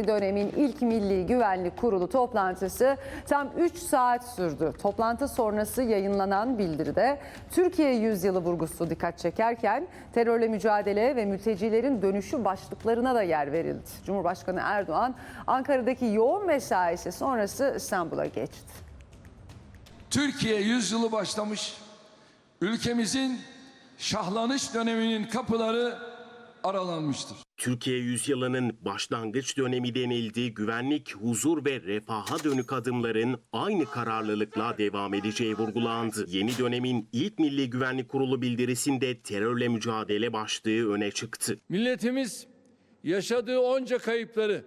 yeni dönemin ilk Milli Güvenlik Kurulu toplantısı tam 3 saat sürdü. Toplantı sonrası yayınlanan bildiride Türkiye yüzyılı vurgusu dikkat çekerken terörle mücadele ve mültecilerin dönüşü başlıklarına da yer verildi. Cumhurbaşkanı Erdoğan Ankara'daki yoğun mesaisi sonrası İstanbul'a geçti. Türkiye yüzyılı başlamış. Ülkemizin şahlanış döneminin kapıları aralanmıştır. Türkiye yüzyılının başlangıç dönemi denildiği güvenlik, huzur ve refaha dönük adımların aynı kararlılıkla devam edeceği vurgulandı. Yeni dönemin ilk Milli Güvenlik Kurulu bildirisinde terörle mücadele başlığı öne çıktı. Milletimiz yaşadığı onca kayıpları,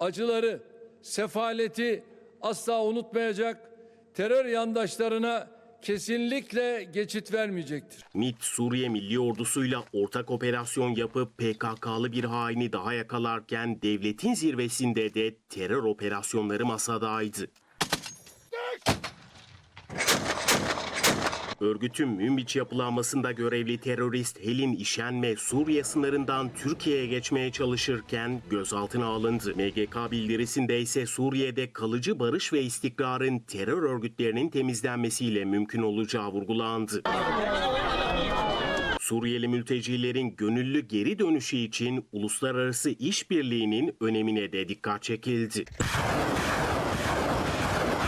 acıları, sefaleti asla unutmayacak, terör yandaşlarına kesinlikle geçit vermeyecektir. MİT, Suriye Milli Ordusu'yla ortak operasyon yapıp PKK'lı bir haini daha yakalarken devletin zirvesinde de terör operasyonları masadaydı. Örgütün Münbiç yapılanmasında görevli terörist Helin İşenme Suriye sınırından Türkiye'ye geçmeye çalışırken gözaltına alındı. MGK bildirisinde ise Suriye'de kalıcı barış ve istikrarın terör örgütlerinin temizlenmesiyle mümkün olacağı vurgulandı. Suriyeli mültecilerin gönüllü geri dönüşü için uluslararası işbirliğinin önemine de dikkat çekildi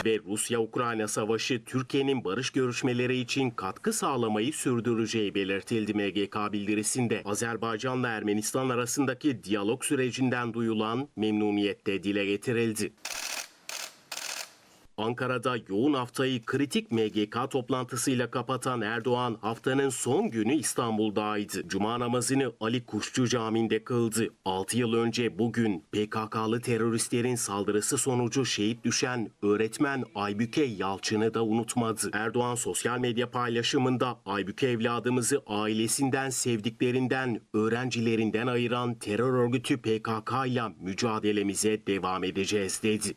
ve Rusya-Ukrayna savaşı Türkiye'nin barış görüşmeleri için katkı sağlamayı sürdüreceği belirtildi MGK bildirisinde. Azerbaycan'la Ermenistan arasındaki diyalog sürecinden duyulan memnuniyet de dile getirildi. Ankara'da yoğun haftayı kritik MGK toplantısıyla kapatan Erdoğan haftanın son günü İstanbul'daydı. Cuma namazını Ali Kuşçu Camii'nde kıldı. 6 yıl önce bugün PKK'lı teröristlerin saldırısı sonucu şehit düşen öğretmen Aybüke Yalçın'ı da unutmadı. Erdoğan sosyal medya paylaşımında Aybüke evladımızı ailesinden, sevdiklerinden, öğrencilerinden ayıran terör örgütü PKK ile mücadelemize devam edeceğiz dedi.